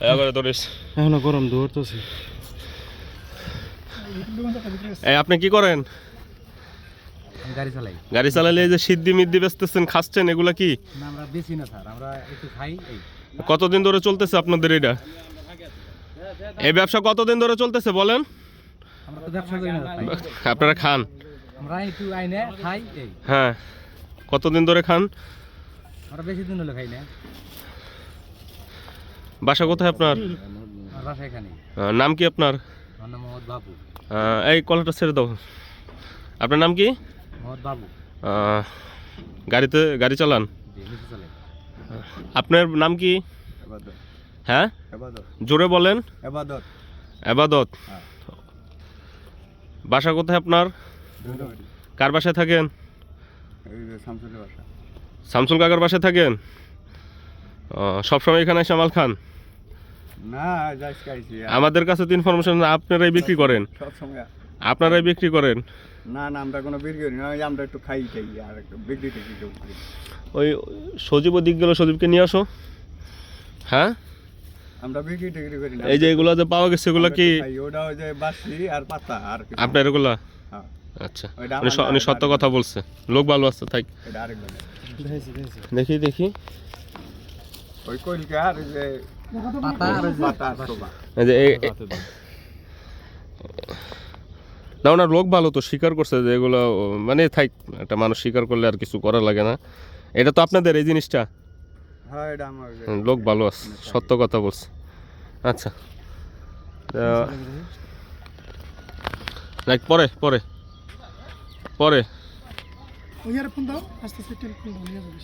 এবারে ধরিস এখনও গরম দৌড়তেছে। আপনি কি করেন? গাড়ি চালাই। গাড়ি চালালে যে সিদ্ধি মিদ্দি বেচতেছেন খাচ্ছেন এগুলা কি? না আমরা বেশি না স্যার আমরা একটু খাই কতদিন ধরে চলতেছে আপনাদের এটা? এই ব্যবসা কতদিন ধরে চলতেছে বলেন। আপনারা খান। আমরা একটু আইনে হ্যাঁ। কতদিন ধরে খান? বেশি দিন হলে খাই না। বাসা কোথায় আপনার? নাম কি আপনার? এই কলাটা ছেড়ে দাও। আপনার নাম কি? গাড়িতে গাড়ি চালান? আপনার নাম কি? হ্যাঁ? জোরে বলেন। এবাদত। আবাদত হ্যাঁ। বাসা কোথায় আপনার? কার বাসায় থাকেন? শামসুল কাকার বাসায় থাকেন? সবসময় এখানে এসে মাল খান? না যাইস আমাদের কাছে তো ইনফরমেশন আপনারাই বিক্রি করেন। সব সময় আপনারাই বিক্রি করেন? না না আমরা কোনো বিক্রি করি না আমরা একটু খাই খাই আর একটু বিক্রি টিক্রি। ওই সজীব দিক গেল সজীবকে নিয়ে আসো। হ্যাঁ? আমরা বিক্রি টিক্রি করি না। এই যে এগুলো যে পাওয়া গেছে এগুলো কি ওটা ওই যে বাসি আর পাতা আর আপনার এগুলা? হ্যাঁ, আচ্ছা। উনি সত্য কথা বলছে। লোক ভালো আছে দেখেছি। দেখি দেখি। ওই কইলকা আর যে পাতা আর পাতা শোভা। এই যে এই- এই- না ওনার লোক ভালো তো স্বীকার করছে যে এগুলো মানে থাক একটা মানুষ স্বীকার করলে আর কিছু করা লাগে না। এটা তো আপনাদের এই জিনিসটা? হ্যাঁ লোক ভালো আছে সত্য কথা বলছে। আচ্ছা। লাইক পরে পরে। পরে। ওই আর ফোন দাও আস্তে আস্তে টেলিফোন দাও নিয়ে যাবে